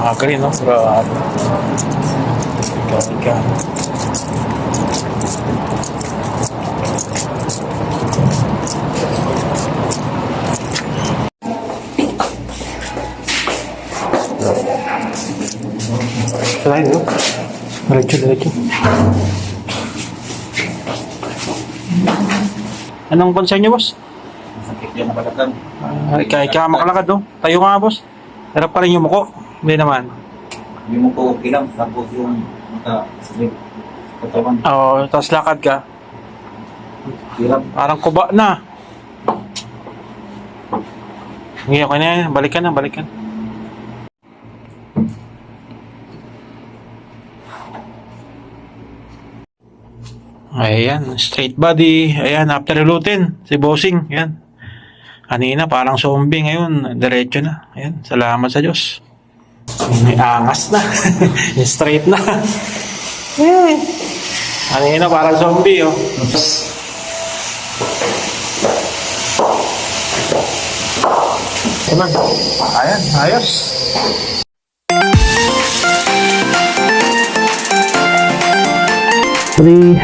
nakagaling, no? Grabe. Ikaw, ikaw. Selain itu, diretso, diretso. Anong concern niyo, boss? Sakit yan nakalakang. Uh, kaya kaya makalakad, no? Tayo nga, boss. Hirap pa rin yung muko. Hindi naman. Yung mo ko okay lang. Tapos yung mata, slip, katawan, Oo, tapos lakad ka. hirap. Parang kuba na. Hindi, okay na yan. Balikan na, balikan. Ayan, straight body. Ayan, after lutin, si Bossing. Ayan. Kanina, parang zombie ngayon. Diretso na. Ayan, salamat sa Diyos. May angas na. straight na. Eh. Kanina, parang zombie, oh. Ayan, ayan, ayos. Three.